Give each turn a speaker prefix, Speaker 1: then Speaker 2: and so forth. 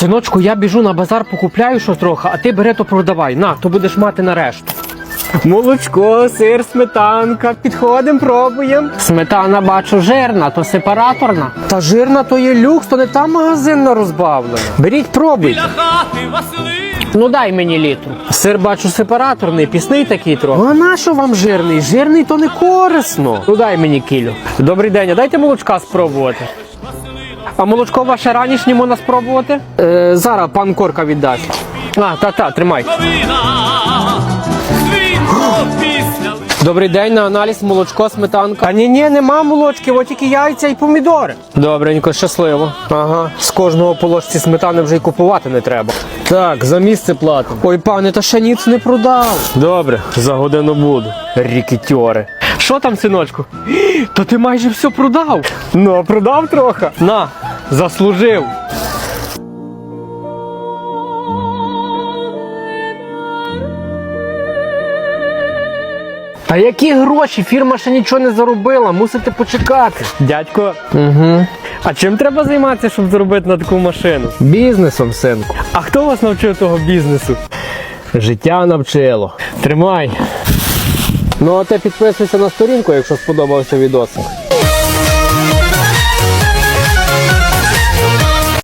Speaker 1: Синочку, я біжу на базар, покупляю щось трохи, а ти бери то продавай. На, то будеш мати на решту. Молочко, сир, сметанка. Підходимо, пробуємо. Сметана, бачу, жирна, то сепараторна. Та жирна то є люкс, то не та магазинна розбавлена. Беріть, пробуйте. Ну дай мені літру. Сир бачу сепараторний, пісний такий трохи. А на що вам жирний? Жирний то не корисно. Ну дай мені кілю. Добрий день, а дайте молочка спробувати. А молочко ваше ранішнє можна спробувати? Е, зараз пан Корка віддасть. А, та-та, тримай. Добрий день на аналіз молочко, сметанка. А ні, ні, нема молочки, от тільки яйця і помідори. Добренько, щасливо. Ага, з кожного по ложці сметани вже й купувати не треба. Так, за місце платимо. Ой, пане, та ще ніц не продав. Добре, за годину буду. Рікетьори. Що там, синочку? То ти майже все продав. Ну, продав трохи. На, заслужив. Та які гроші? Фірма ще нічого не заробила, мусите почекати. Дядько. Угу. А чим треба займатися, щоб заробити на таку машину? Бізнесом, синку. А хто вас навчив того бізнесу? Життя навчило. Тримай. Ну а ти підписуйся на сторінку, якщо сподобався відосик.